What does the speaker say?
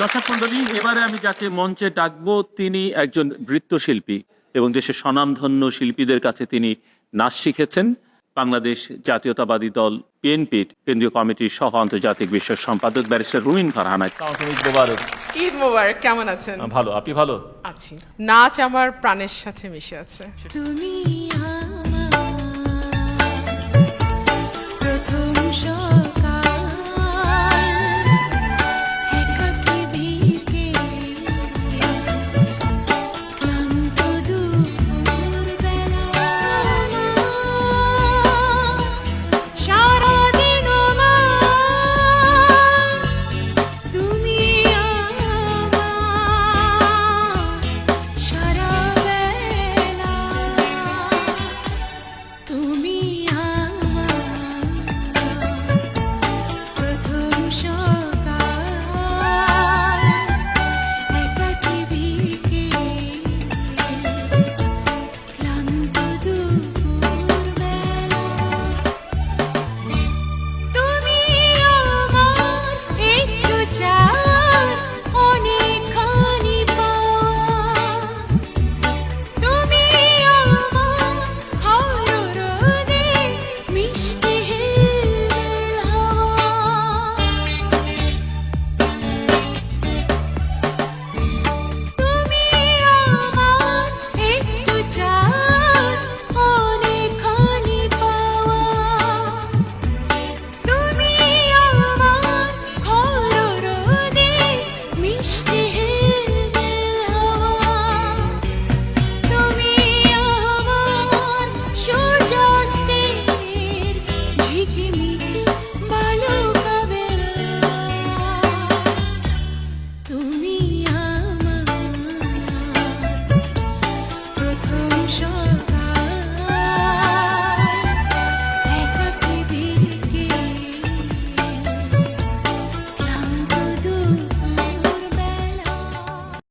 দর্শক মন্ডলী এবারে আমি যাকে মঞ্চে ডাকবো তিনি একজন নৃত্যশিল্পী এবং দেশের স্বনামধন্য শিল্পীদের কাছে তিনি নাচ শিখেছেন। বাংলাদেশ জাতীয়তাবাদী দল বিএনপির কেন্দ্রীয় কমিটির সহ আন্তর্জাতিক বিশ্ব সম্পাদক ব্যারিস্টার রুমিন ফারহানা ঈদ মোবারক। ঈদ মোবারক কেমন আছেন? ভালো আপনি ভালো? আছি। নাচ আমার প্রাণের সাথে মিশে আছে। তুমি